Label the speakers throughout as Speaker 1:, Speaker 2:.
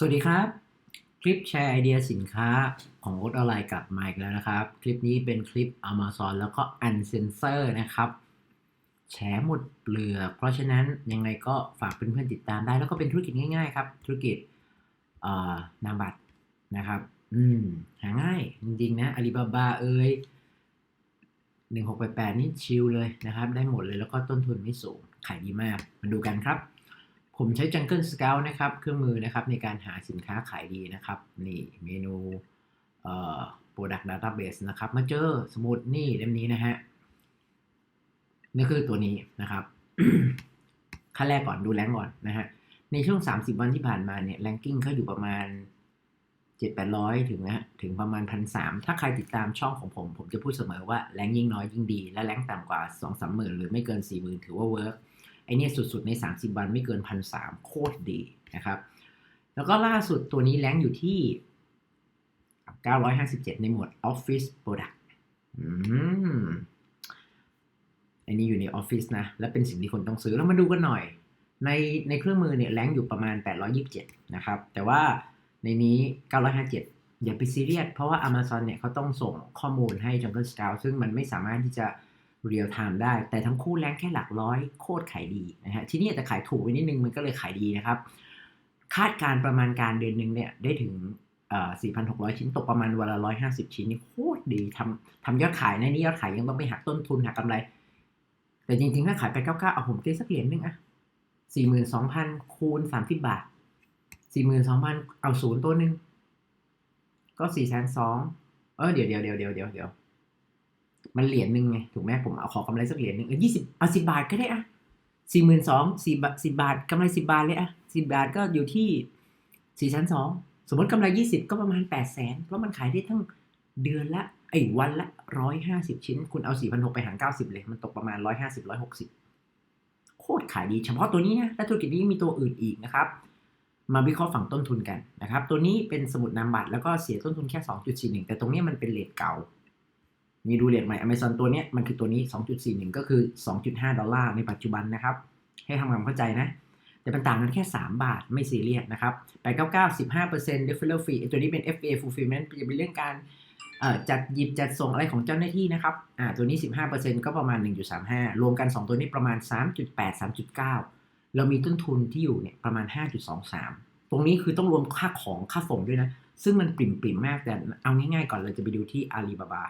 Speaker 1: สวัสดีครับ คลิปแชร์ไอเดียสินค้าของโอ๊ตออนไลน์กลับมาอีกแล้วนะครับ คลิปนี้เป็นคลิป Amazon แล้วก็ u n c e n s o r นะครับแฉหมดเปลือก เพราะฉะนั้นยังไงก็ฝากเพื่อนๆติดตามได้ แล้วก็เป็นธุรกิจง่ายๆครับ ธุรกิจเอ่อนามบัตรนะครับ อืม หาง่ายจริงๆนะอาลีบาบาเอ้ยหนึ่งหกแปดแปดนี่ชิลเลยนะครับ ได้หมดเลยแล้วก็ต้นทุนไม่สูง ขายดีมาก มาดูกันครับ ผมใช้ Jungle Scout นะครับ เครื่องมือนะครับในการหาสินค้าขายดีนะครับ นี่เมนูเอ่อ Product Database นะครับ มาเจอสมุดนี่เล่มนี้นะฮะนี่คือตัวนี้นะครับขั้นแรกก่อนดูแรงก่อนนะฮะในช่วง 30 วันที่ผ่านมาเนี่ยแรงกิ้งเขาอยู่ประมาณ 7-800 ถึงนะถึงประมาณ 1,300 ถ้าใครติดตามช่องของผม ผมจะพูดเสมอว่าแรงยิ่งน้อยยิ่งดี และแรงต่ำกว่า 2-3หมื่นหรือไม่เกิน 40,000 ถือว่าเวิร์ก ไอเนี่ยสุดๆ ใน 30 วันไม่เกิน1,300โคตรดีนะครับ แล้วก็ล่าสุดตัวนี้แรงอยู่ที่ 957 ในหมวด Office Product อันนี้อยู่ในออฟฟิศนะ และเป็นสิ่งที่คนต้องซื้อแล้วมาดูกันหน่อย ในในเครื่องมือเนี่ยแรงอยู่ประมาณ 827 นะครับ แต่ว่าในนี้ 957 อย่าไปซีเรียส เพราะว่า Amazon เนี่ยเขาต้องส่งข้อมูลให้ Jungle Scout ซึ่งมันไม่สามารถที่จะ เรียลไทม์ได้ แต่ทั้งคู่แรงแค่หลักร้อยโคตรขายดีนะฮะ ที่นี่จะขายถูกไปนิดนึงมันก็เลยขายดีนะครับ คาดการประมาณการเดือนหนึ่งเนี่ยได้ถึง 4,600 ชิ้นตกประมาณวันละ 150 ชิ้นนี่โคตรดีทำทำยอดขายในะนี่ยอดขายยังต้องไปหักต้นทุนหักกำไร แต่จริงๆ ถ้าขายไปเก้าเก้าเอาผมตีสักเหรียญหนึงอะสี่หมื่นสองพันคูณสามสิบาทสี่หมื่นสองพันเอาศูนย์ตัวหนึ่งก็สี่แสนสองเออเดี๋ยวเดี๋ยวเดี๋ยวเดี๋ยวเดี๋ยว มันเหรียญหนึ่งไงถูกไหมผมเอาขอกำไรสักเหรียญหนึ่งเออยี่สิบเอาสิบบาทก็ได้อะสี่หมื่นสองสี่บาทสิบบาทกำไรสิบบาทเลยอะสิบบาทก็อยู่ที่สี่แสนสองสมมติกำไรยี่สิบก็ประมาณแปดแสนเพราะมันขายได้ทั้งเดือนละไอ้วันละร้อยห้าสิบชิ้น คุณเอาสี่พันหกไปหารเก้าสิบเลย มันตกประมาณร้อยห้าสิบร้อยหกสิบโคตรขายดีเฉพาะตัวนี้นะและธุรกิจนี้มีตัวอื่นอีกนะครับ มาวิเคราะห์ฝั่งต้นทุนกันนะครับ ตัวนี้เป็นสมุดนามบัตรแล้วก็เสียต้นทุนแค่สองจุดสี่หนึ่งแต่ตรงนี้มันเป็นเลทเก่า มีดูเลทใหม่ Amazon ตัวนี้มันคือตัวนี้ 2.41 ก็คือ 2.5 ดอลลาร์ในปัจจุบันนะครับ ให้ทำความเข้าใจนะ แต่มันต่างกันแค่ 3 บาทไม่ซีเรียสนะครับ 899 15% referral fee ตัวนี้เป็น FA fulfillment จะเป็นเรื่องการจัดหยิบจัดส่งอะไรของเจ้าหน้าที่นะครับตัวนี้ 15%ก็ประมาณ 1.35 รวมกัน 2 ตัวนี้ประมาณ 3.8 3.9 เรามีต้นทุนที่อยู่เนี่ยประมาณ 5.23 ตรงนี้คือต้องรวมค่าของค่าส่งด้วยนะ ซึ่งมันปริ่มๆมากแต่เอาง่ายๆก่อนเราจะไปดูที่อาลีบาบา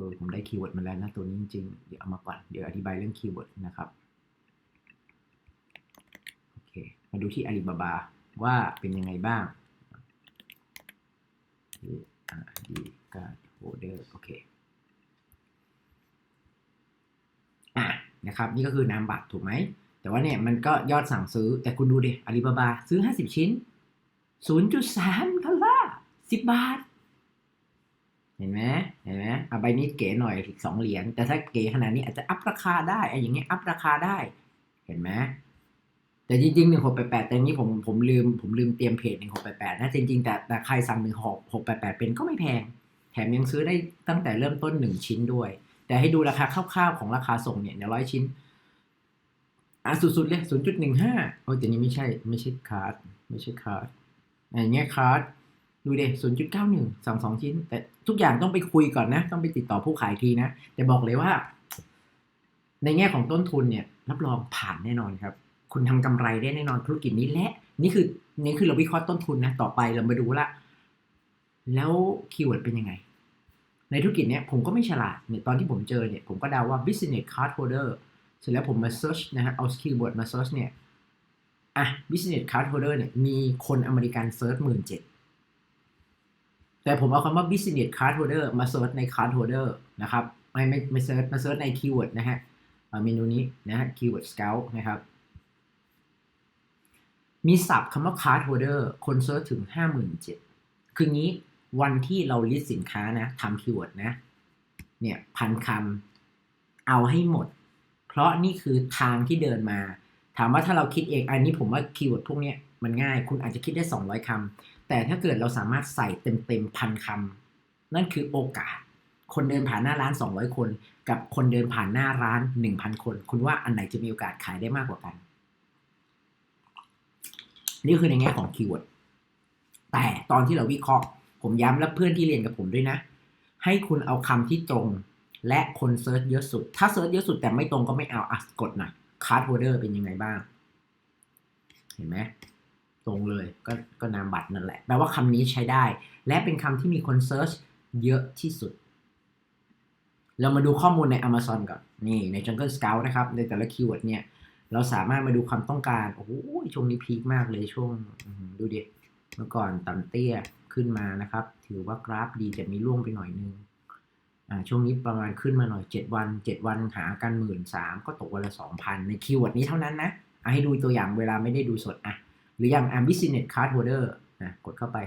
Speaker 1: คือผมได้คีย์เวิร์ดมาแล้วนะตัวนี้จริงๆ เดี๋ยวเอามาก่อน เดี๋ยวอธิบายเรื่องคีย์เวิร์ดนะครับ โอเค มาดูที่อาลีบาบาว่าเป็นยังไงบ้างดีการโฮเดอร์โอเคอะนะครับ นี่ก็คือนามบัตรถูกไหม แต่ว่าเนี่ยมันก็ยอดสั่งซื้อ แต่คุณดูดิอาลีบาบาซื้อ 50 ชิ้น 0.3ดอลลาร์10 บาท เห็นไหมเห็นไหมเอะใบนี้เก๋หน่อยอีกสองเหรียญแต่ถ้าเก๋ขนาดนี้อาจจะอัพราคาได้ไอ้อย่างเงี้ยอัพราคาได้ เห็นไหมแต่จริงๆหนึ่งหกแปดแปดแต่นี้ผมผมลืมผมลืมเตรียมเพจหนึ่งหกแปดแปดนะจริงๆแต่แต่ใครสั่งหนึ่งหกหกแปดแปดเป็นก็ไม่แพง แถมยังซื้อได้ตั้งแต่เริ่มต้นหนึ่งชิ้นด้วย แต่ให้ดูราคาคร่าวๆของราคาส่งเนี่ยในร้อยชิ้นอะสุดๆเลยศูนย์จุดหนึ่งห้าโอ้แต่นี้ไม่ใช่ไม่ใช่คาร์ดไม่ใช่คาร์ดอย่างเงี้ยคาร์ด ดูเดศูนย์จุดเก้าหนึ่งสองสองชิ้น แต่ทุกอย่างต้องไปคุยก่อนนะ ต้องไปติดต่อผู้ขายทีนะ แต่บอกเลยว่า ในแง่ของต้นทุนเนี่ย รับรองผ่านแน่นอนครับ คุณทำกำไรได้แน่นอนธุรกิจนี้และ นี่คือนี่คือเราวิเคราะห์ต้นทุนนะ ต่อไปเรามาดูละแล้วคีย์เวิร์ดเป็นยังไง ในธุรกิจเนี้ยผมก็ไม่ฉลาดเนี่ยตอนที่ผมเจอเนี่ยผมก็เดาว่า business card holder เสร็จแล้วผมมา search นะฮะเอาคีย์เวิร์ดมา search เนี่ยอะ business card holder เนี่ยมีคนอเมริกัน search หมื่นเจ็ด แต่ผมเอาคำว่า business card holder มา search ใน card holder นะครับ ไม่ไม่ไม่ search มา search ในคีย์เวิร์ดนะฮะเมนูนี้นะฮะ keyword scout นะครับ มีศัพท์คำว่า card holder คนเซิร์ชถึง 57,000คืองี้วันที่เราลิสต์สินค้านะทำคีย์เวิร์ดนะ เนี่ยพันคำเอาให้หมด เพราะนี่คือทางที่เดินมา ถามว่าถ้าเราคิดเอง อันนี้ผมว่าคีย์เวิร์ดพวกนี้มันง่าย คุณอาจจะคิดได้ 200คำ แต่ถ้าเกิดเราสามารถใส่เต็มเต็มพันคำนั่นคือโอกาส คนเดินผ่านหน้าร้าน 200 คน กับคนเดินผ่านหน้าร้าน 1,000 คน คุณว่าอันไหนจะมีโอกาสขายได้มากกว่ากัน นี่คือในแง่ของคีย์เวิร์ดแต่ตอนที่เราวิเคราะห์ ผมย้ำและเพื่อนที่เรียนกับผมด้วยนะ ให้คุณเอาคำที่ตรง และคนเซิร์ชเยอะสุด ถ้าเซิร์ชเยอะสุดแต่ไม่ตรงก็ไม่เอาอะกดหน่อยคาร์ดโฮเดอร์เป็นยังไงบ้าง เห็นไหม ตรงเลยก็ก็นามบัตรนั่นแหละ แปลว่าคำนี้ใช้ได้ และเป็นคำที่มีคนเซิร์ชเยอะที่สุด เรามาดูข้อมูลใน Amazon ก่อน นี่ใน Jungle Scout นะครับ ในแต่ละคีย์เวิร์ดเนี่ย เราสามารถมาดูความต้องการ โอ้โหช่วงนี้พีคมากเลยช่วงดูดิ เมื่อก่อนต่ำเตี้ยขึ้นมานะครับ ถือว่ากราฟดีแต่มีร่วงไปหน่อยนึงอ่าช่วงนี้ประมาณขึ้นมาหน่อย 7 วัน 7 วันหากันหมื่นสามก็ตกวันละ2,000ในคีย์เวิร์ดนี้เท่านั้นนะอะให้ดูตัวอย่างเวลาไม่ได้ดูสดอะ หรืออย่าง a m b i s i n e t Card Holder นะกดเข้าไป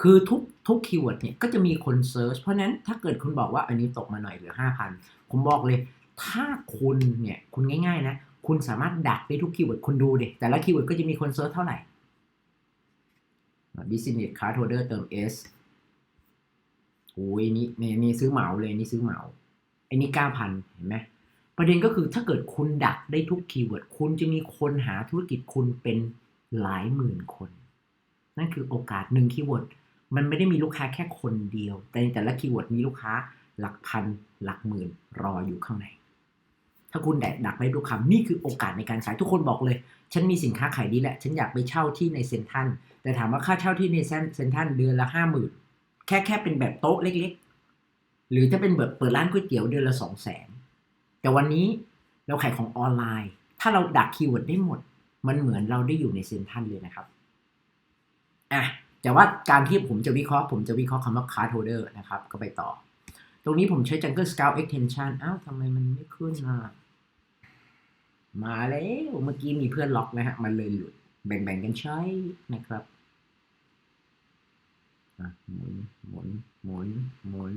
Speaker 1: คือทุกทุกคีย์เวิร์ดเนี่ยก็จะมีคนเซิร์ชเพราะนั้นถ้าเกิดคุณบอกว่าอันนี้ตกมาหน่อยเหลือ 5,000 ผมบอกเลย ถ้าคุณเนี่ยคุณง่ายๆนะ คุณสามารถดักได้ทุกคีย์เวิร์ดคุณดูเด็แต่ละคีย์เวิร์ดก็จะมีคนเซิร์ชเท่าไหร่ business card holder เติม s โอ้ยนี่นี่นี่ซื้อเหมาเลยนี่ซื้อเหมาไอ้นี่เก้าพันเห็นไหมประเด็นก็คือถ้าเกิดคุณดักได้ทุกคีย์เวิร์ดคุณจะมีคนหาธุรกิจคุณเป็น หลายหมื่นคน นั่นคือโอกาสหนึ่งคีย์เวิร์ดมันไม่ได้มีลูกค้าแค่คนเดียว แต่ในแต่ละคีย์เวิร์ดมีลูกค้าหลักพันหลักหมื่นรออยู่ข้างใน ถ้าคุณแดกดักได้ทุกคำนี่คือโอกาสในการขายทุกคนบอกเลย ฉันมีสินค้าขายดีแหละ ฉันอยากไปเช่าที่ในเซ็นทรัลแต่ถามว่าค่าเช่าที่ในเซ็นทรัลเดือนละห้าหมื่นแค่แค่เป็นแบบโต๊ะเล็กๆ หรือถ้าเป็นแบบเปิดร้านก๋วยเตี๋ยวเดือนละสองแสนแต่วันนี้เราขายของออนไลน์ ถ้าเราดักคีย์เวิร์ดได้หมด มันเหมือนเราได้อยู่ในเซนทรัลเลยนะครับอะแต่ว่าการที่ผมจะวิเคราะห์ ผมจะวิเคราะห์คำว่า card holder นะครับ ก็ไปต่อ ตรงนี้ผมใช้ Jungle Scout Extension อ้าวทำไมมันไม่ขึ้นอะมาแล้วเมื่อกี้มีเพื่อนล็อกนะฮะ มันเลยหลุด แบ่งๆกันใช้นะครับหมุน หมุน หมุน หมุน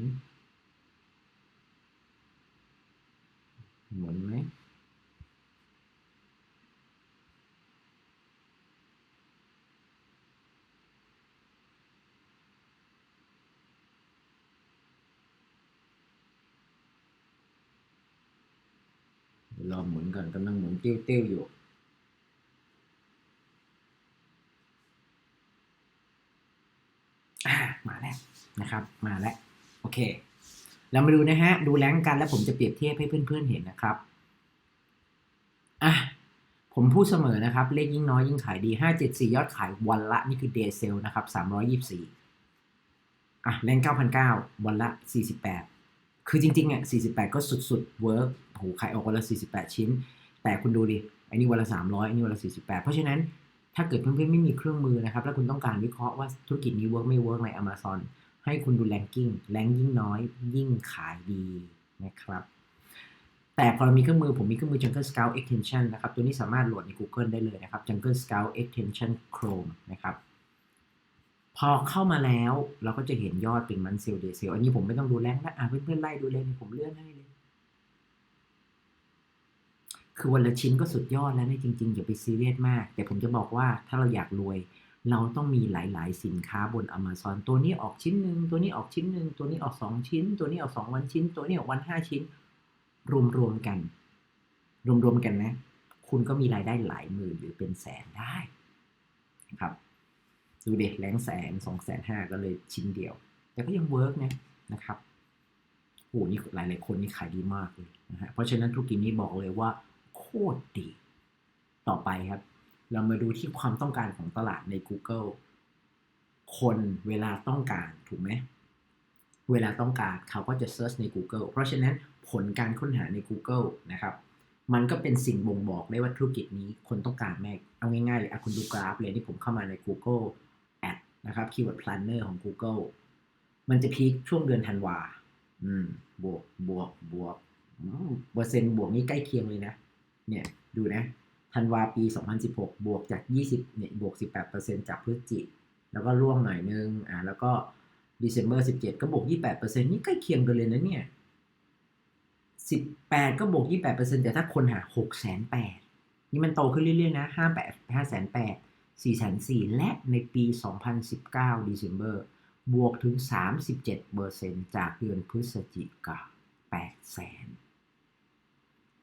Speaker 1: หมุนไหมรอหมุนก่อนกำลังหมุน ติ้วติ้วอยู่ มาแล้วนะครับ มาแล้ว โอเค เรามาดูนะฮะ ดูแรงกันแล้วผมจะเปรียบเทียบให้เพื่อนๆเห็นนะครับอะผมพูดเสมอนะครับ เลขยิ่งน้อยยิ่งขายดี 574 ยอดขายวันละ นี่คือเดย์เซลนะครับ 324 อะแรง9,009 วันละ 48 คือจริงๆเนี่ย48 ก็สุดๆเวิร์กโหขายออกวันละ 48 ชิ้น แต่คุณดูดิไอ้นี่วันละ300ไอ้นี่วันละ48เพราะฉะนั้นถ้าเกิดเพื่อนๆไม่มีเครื่องมือนะครับ แล้วคุณต้องการวิเคราะห์ว่าธุรกิจนี้เวิร์กไม่เวิร์กใน Amazon ให้คุณดูแรงกิ้งแรงยิ่งน้อย ยิ่งขายดีนะครับ แต่พอเรามีเครื่องมือผมมีเครื่องมือ Jungle Scout Extension นะครับ ตัวนี้สามารถโหลดใน Google ได้เลยนะครับ Jungle Scout Extension Chrome นะครับพอเข้ามาแล้วเราก็จะเห็นยอดเป็นมันเซลเดเซลอันนี้ผมไม่ต้องดูแรงนะอะเพื่อนๆไล่ดูเลยผมเลื่อนให้เลย คือวันละชิ้นก็สุดยอดแล้วนะจริง ๆ อย่าไปซีเรียสมาก แต่ผมจะบอกว่าถ้าเราอยากรวย เราต้องมีหลาย ๆ สินค้าบน Amazon ตัวนี้ออกชิ้นหนึ่งตัวนี้ออกชิ้นหนึ่งตัวนี้ออกสองชิ้น ตัวนี้ออกสองวันชิ้น ตัวนี้ออกวันห้าชิ้น รวมๆกัน รวมๆกันนะ คุณก็มีรายได้หลายหมื่นหรือเป็นแสนได้นะครับดูเด็กแรงแสนสองแสนห้าก็เลยชิ้นเดียว แต่ก็ยังเวิร์กนะนะครับโอ้นี่หลายๆคนนี่ขายดีมากเลยนะฮะเพราะฉะนั้นธุรกิจนี้บอกเลยว่า ตรดี ต่อไปครับ เรามาดูที่ความต้องการของตลาดใน Google คนเวลาต้องการถูกไหมเวลาต้องการเขาก็จะเซิร์ชใน Google เพราะฉะนั้นผลการค้นหาใน Google นะครับ มันก็เป็นสิ่งบ่งบอกได้ว่าธุรกิจนี้คนต้องการแม่เอาง่ายๆเลยอะคุณดูกราฟเลยที่ผมเข้ามาใน Google Ad นะครับ Keyword Planner ของ Google มันจะพีคช่วงเดือนธันวา อืม บวก บวก บวก เปอร์เซ็นต์บวกนี่ใกล้เคียงเลยนะ เนี่ยดูนะธันวาปี 2016 บวกจาก 20เนี่ยบวก 18%จากพฤศจิแล้วก็ร่วงหน่อยนึงอ่าแล้วก็ December 17 ก็บวก 28%นี่ใกล้เคียงกันเลยนะเนี่ย 18 ก็บวก 28%แต่ถ้าคนหา 608,000นี่มันโตขึ้นเรื่อยๆนะ 58 508 404 และในปี 2019 December บวกถึง 37%จากเดือนพฤศจิกา800,000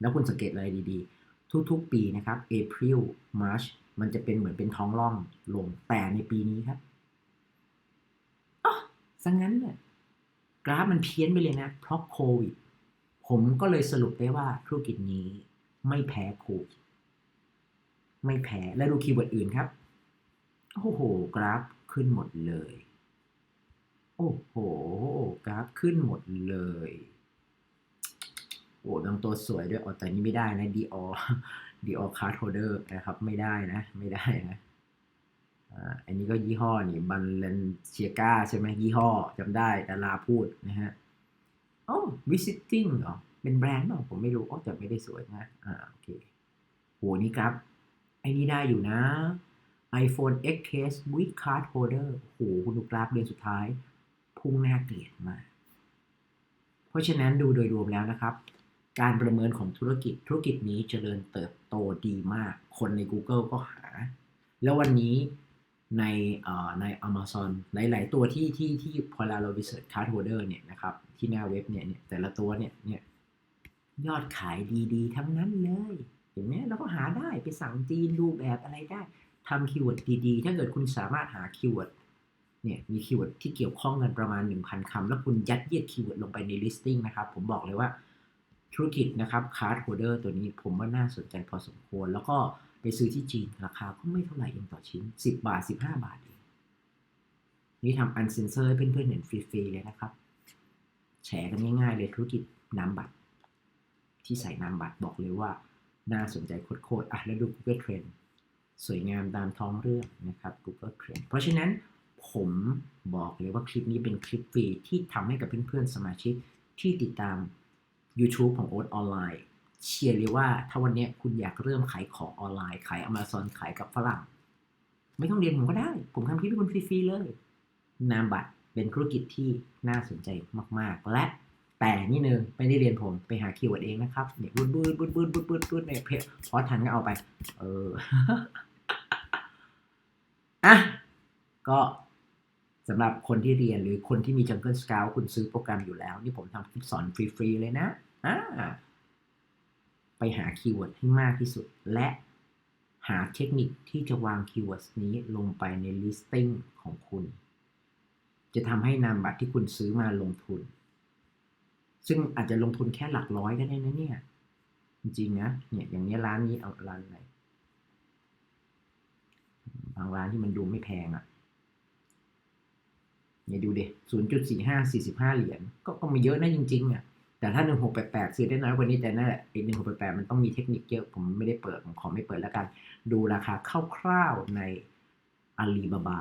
Speaker 1: แล้วคุณสังเกตอะไรดีๆ ทุกๆ ปีนะครับ April March มันจะเป็นเหมือนเป็นท้องร่องลงแต่ในปีนี้ครับอ๋อสังงั้นเนี่ยกราฟมันเพี้ยนไปเลยนะ เพราะโควิด ผมก็เลยสรุปได้ว่าธุรกิจนี้ไม่แพ้โควิด ไม่แพ้ และดูคีย์เวิร์ดอื่นครับ โอ้โห กราฟขึ้นหมดเลย โอ้โห กราฟขึ้นหมดเลย โอ้บางตัวสวยด้วยอ๋อแต่นี้ไม่ได้นะดีออดีออคาร์โฮเดอร์นะครับ ไม่ได้นะ ไม่ได้นะอันนี้ก็ยี่ห้อนี่บันเลนเชียกาใช่ไหมยี่ห้อจำได้ดาราพูดนะฮะโอ้วิสิติ้งเหรอ เป็นแบรนด์เปล่าผมไม่รู้อ๋อแต่ไม่ได้สวยนะอ่าโอเคโหนี่ครับ ไอ้นี่ได้อยู่นะ iPhone X case with card holder โหคุณดูกราฟเดือนสุดท้าย พุ่งน่าเกลียดมาก เพราะฉะนั้นดูโดยรวมแล้วนะครับ การประเมินของธุรกิจธุรกิจนี้เจริญเติบโตดีมาก คนใน Google ก็หา แล้ววันนี้ในใน Amazon หลาย ๆ ตัวที่ที่ที่พอเราไปเสิร์ช card holder เนี่ยนะครับที่หน้าเว็บเนี่ยแต่ละตัวเนี่ยเนี่ยยอดขายดีๆ ทั้งนั้นเลยเห็นไหมเราก็หาได้ไปสั่งจีนดูแบบอะไรได้ทำคีย์เวิร์ดดีๆ ถ้าเกิดคุณสามารถหาคีย์เวิร์ดเนี่ยมีคีย์เวิร์ดที่เกี่ยวข้องกันประมาณ 1,000คำแล้วคุณยัดเยียดคีย์เวิร์ดลงไปใน listing นะครับ ผมบอกเลยว่า ธุรกิจนะครับคาร์ดโฮเดอร์ตัวนี้ผมว่าน่าสนใจพอสมควร แล้วก็ไปซื้อที่จีนราคาก็ไม่เท่าไหร่เองต่อชิ้น 10 บาท 15 บาทเองนี่ทำอันเซนเซอร์ให้เพื่อนๆเห็นฟรีๆเลยนะครับ แชร์กันง่ายๆเลยธุรกิจน้ำบัตร ที่ใส่น้ำบัตรบอกเลยว่า น่าสนใจโคตรๆอะแล้วดู Google Trend สวยงามตามท้องเรื่องนะครับ Google Trend เพราะฉะนั้นผมบอกเลยว่าคลิปนี้เป็นคลิปฟรีที่ทำให้กับเพื่อนๆสมาชิกที่ติดตาม YouTube ของโอ๊ตออนไลน์เชียร์เลยว่าถ้าวันนี้คุณอยากเริ่มขายของออนไลน์ ขาย Amazon ขายกับฝรั่ง ไม่ต้องเรียนผมก็ได้ ผมทำคลิปให้คุณฟรีๆเลย นามบัตรเป็นธุรกิจที่น่าสนใจมากๆ และแต่นี่นึงไม่ได้เรียนผมไปหาคีย์เวิร์ดเองนะครับเนี่ยบูดบูดบูดบูดบูดบูดบูดในเพจพอทันก็เอาไป เอออะก็ สำหรับคนที่เรียนหรือคนที่มี Jungle Scout คุณซื้อโปรแกรมอยู่แล้ว นี่ผมทำคลิปสอนฟรี ๆ เลยนะอ่าไปหาคีย์เวิร์ดให้มากที่สุด และหาเทคนิคที่จะวางคีย์เวิร์ดนี้ลงไปใน listing ของคุณ จะทำให้นามบัตรที่คุณซื้อมาลงทุน ซึ่งอาจจะลงทุนแค่หลักร้อยก็ได้นะเนี่ย จริงๆนะเนี่ยอย่างนี้ร้านนี้เอาร้านไหนบางร้านที่มันดูไม่แพงอะ่ะ เนี่ยดูดิศูนย์จุดสี่ห้าสี่สิบห้าเหรียญ ก็ก็ไม่เยอะนะจริงๆอะ แต่ถ้าหนึ่งหกแปดแปดซื้อได้น้อยกว่านี้แต่นั่นแหละไอ้หนึ่งหกแปดแปดมันต้องมีเทคนิคเยอะ ผมไม่ได้เปิด ผมขอไม่เปิดแล้วกัน ดูราคาคร่าวๆในอาลีบาบา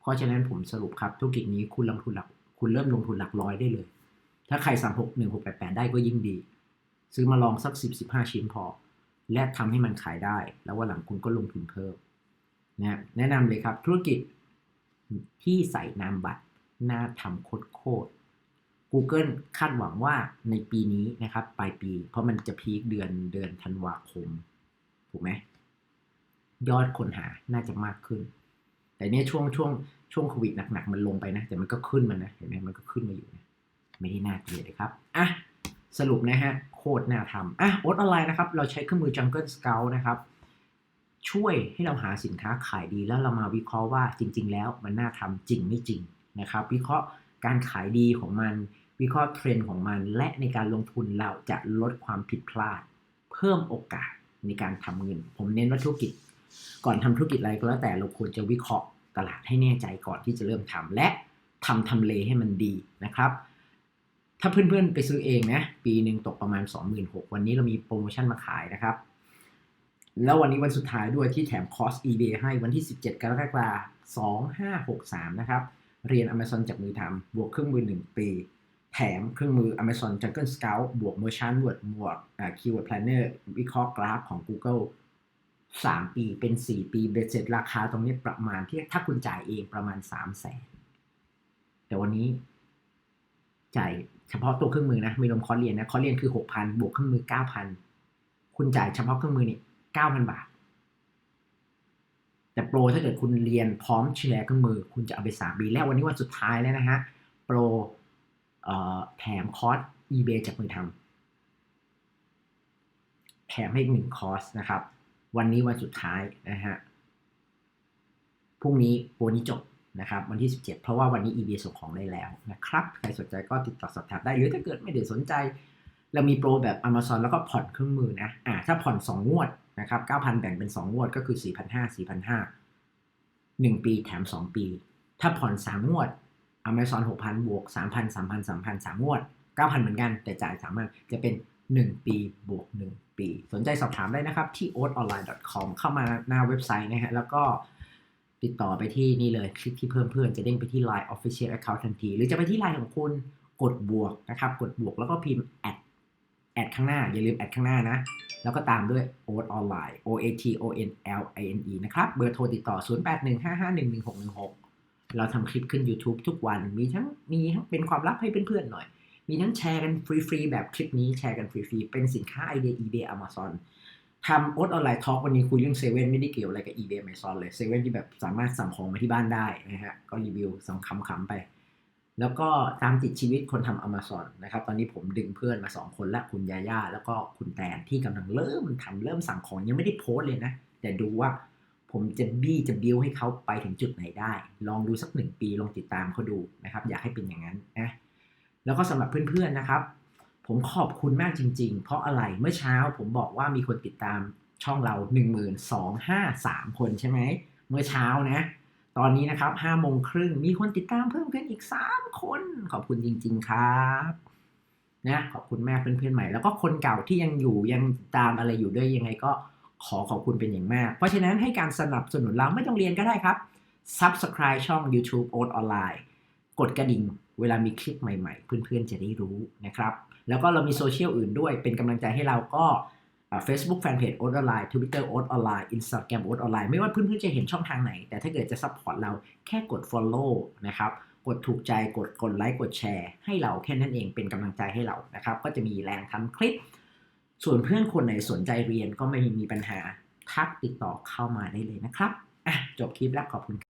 Speaker 1: เพราะฉะนั้นผมสรุปครับธุรกิจนี้คุณลงทุนหลัก คุณเริ่มลงทุนหลักร้อยได้เลย ถ้าใครสั่งหกหนึ่งหกแปดแปดได้ก็ยิ่งดี ซื้อมาลองสักสิบสิบห้าชิ้นพอ และทำให้มันขายได้ แล้ววันหลังคุณก็ลงทุนเพิ่มนะแนะนำเลยครับธุรกิจ ที่ใส่นามบัตรน่าทำโคตรโคตร Google คาดหวังว่าในปีนี้นะครับ ปลายปี เพราะมันจะพีคเดือนเดือนธันวาคม ถูกไหมยอดคนหาน่าจะมากขึ้น แต่เนี่ยช่วงช่วงช่วงโควิดหนักๆมันลงไปนะ แต่มันก็ขึ้นมานะเห็นไหมมันก็ขึ้นมาอยู่นะไม่ได้น่าเกลียดเลยครับอะสรุปนะฮะ โคตรน่าทำอะโอ๊ตออนไลน์นะครับ เราใช้เครื่องมือ Jungle Scout นะครับ ช่วยให้เราหาสินค้าขายดีแล้วเรามาวิเคราะห์ว่าจริง ๆ แล้วมันน่าทำจริงไม่จริงนะครับ วิเคราะห์การขายดีของมัน วิเคราะห์เทรนด์ของมัน และในการลงทุนเราจะลดความผิดพลาด เพิ่มโอกาสในการทำเงิน ผมเน้นว่าธุรกิจ ก่อนทำธุรกิจอะไรก็แล้วแต่เราควรจะวิเคราะห์ตลาดให้แน่ใจก่อนที่จะเริ่มทำและทำทำเลให้มันดีนะครับถ้าเพื่อนๆไปซื้อเองนะ ปีหนึ่งตกประมาณ 26,000 วันนี้เรามีโปรโมชั่นมาขายนะครับ แล้ววันนี้วันสุดท้ายด้วยที่แถมคอร์ส eBay ให้วันที่ 17 กรกฎาคม2563 นะครับ เรียน Amazon จากมือทำบวกเครื่องมือ 1 ปี แถมเครื่องมือ Amazon Jungle Scout บวก Merchant Word บวก Keyword Planner วิเคราะห์กราฟของ Google 3 ปีเป็น 4 ปีเบ็ดเสร็จราคาตรงนี้ประมาณที่ถ้าคุณจ่ายเองประมาณ 3 0 0แสนแต่วันนี้จ่ายเฉพาะตัวเครื่องมือนะไม่รวมคอร์สเรียนนะ คอร์สเรียนคือ 6,000 บวกเครื่องมือ 9,000 คุณจ่ายเฉพาะเครื่องมือนี่ 9,000 บาท แต่โปรถ้าเกิดคุณเรียนพร้อมแชร์เครื่องมือ คุณจะเอาไป 3 ปีแล้ววันนี้วันสุดท้ายแล้วนะฮะ โปรแถมคอร์ส eBay จากมือทำแถมให้อีกหนึ่งคอร์สนะครับ วันนี้วันสุดท้ายนะฮะพรุ่งนี้โปรนี้จบนะครับวันที่ 17 เพราะว่าวันนี้ eBay ส่งของได้แล้วนะครับ ใครสนใจก็ติดต่อสอบถามได้หรือถ้าเกิดไม่ได้สนใจ เรามีโปรแบบ Amazon แล้วก็ผ่อนเครื่องมือนะอ่าถ้าผ่อน 2 งวด นะครับ9,000 แบ่งเป็น 2 งวดก็คือ 4,500 4,500 1 ปีแถม 2 ปี ถ้าผ่อน 3 งวด Amazon 6,000 บวก 3,000 3,000 3,000 3 งวด 9,000 เหมือนกัน แต่จ่าย3,000จะเป็น 1 ปีบวก 1 ปี สนใจสอบถามได้นะครับ ที่ oatonline.com เข้ามาหน้าเว็บไซต์นะฮะ แล้วก็ติดต่อไปที่นี่เลย คลิกที่เพิ่มเพื่อนจะเด้งไปที่ Line Official Account ทันที หรือจะไปที่ Line ของคุณกดบวกนะครับ กดบวกแล้วก็พิมพ์แอดแอดข้างหน้า อย่าลืมแอดข้างหน้านะ แล้วก็ตามด้วย o a t Online O A T O N L I N E นะครับ เบอร์โทรติดต่อ 0815511616 เราทำคลิปขึ้น YouTube ทุกวัน มีทั้งมีทั้งเป็นความลับให้เพื่อนๆหน่อย มีทั้งแชร์กันฟรีๆ แบบคลิปนี้แชร์กันฟรีๆ เป็นสินค้าไอเดีย eBay Amazon ทำโอ๊ตออนไลน์ทอล์กวันนี้คุยเรื่องเซเว่นไม่ได้เกี่ยวอะไรกับ eBay Amazon เลยเซเว่นที่แบบสามารถสั่งของมาที่บ้านได้นะฮะก็รีวิวสังคำๆไป แล้วก็ตามติดชีวิตคนทำ Amazon นะครับ ตอนนี้ผมดึงเพื่อนมา 2 คนและคุณยาย่าแล้วก็คุณแตนที่กำลังเริ่มทำเริ่มสั่งของยังไม่ได้โพสเลยนะ แต่ดูว่าผมจะบี้จะบิวให้เขาไปถึงจุดไหนได้ ลองดูสักหนึ่งปีลองติดตามเขาดูนะครับ อยากให้เป็นอย่างนั้นนะแล้วก็สำหรับเพื่อนๆนะครับ ผมขอบคุณมากจริง ๆ เพราะอะไรเมื่อเช้าผมบอกว่ามีคนติดตามช่องเรา 1253 คนใช่ไหมเมื่อเช้านะ ตอนนี้นะครับ5โมงครึ่งมีคนติดตามเพิ่มขึ้นอีก 3 คน ขอบคุณจริง ๆ ครับนะขอบคุณแม่เพื่อนๆใหม่ แล้วก็คนเก่าที่ยังอยู่ยังตามอะไรอยู่ด้วยยังไงก็ขอขอบคุณเป็นอย่างมาก เพราะฉะนั้นให้การสนับสนุนเราไม่ต้องเรียนก็ได้ครับ Subscribe ช่อง YouTube โอ๊ตออนไลน์กดกระดิ่งเวลามีคลิปใหม่ๆ เพื่อนๆจะได้รู้นะครับ แล้วก็เรามีโซเชียลอื่นด้วยเป็นกำลังใจให้เราก็ เฟซบุ๊กแฟนเพจโอ๊ตออนไลน์ทวิตเตอร์โอ๊ตออนไลน์อินสตาแกรมโอ๊ตออนไลน์ไม่ว่าเพื่อนๆจะเห็นช่องทางไหน แต่ถ้าเกิดจะซัพพอร์ตเราแค่กด Follow นะครับกดถูกใจกดกดไลค์กดแชร์ให้เราแค่นั้นเองเป็นกำลังใจให้เรานะครับ ก็จะมีแรงทำคลิป ส่วนเพื่อนคนไหนสนใจเรียนก็ไม่มีปัญหาทักติดต่อเข้ามาได้เลยนะครับอะจบคลิปแล้วขอบคุณ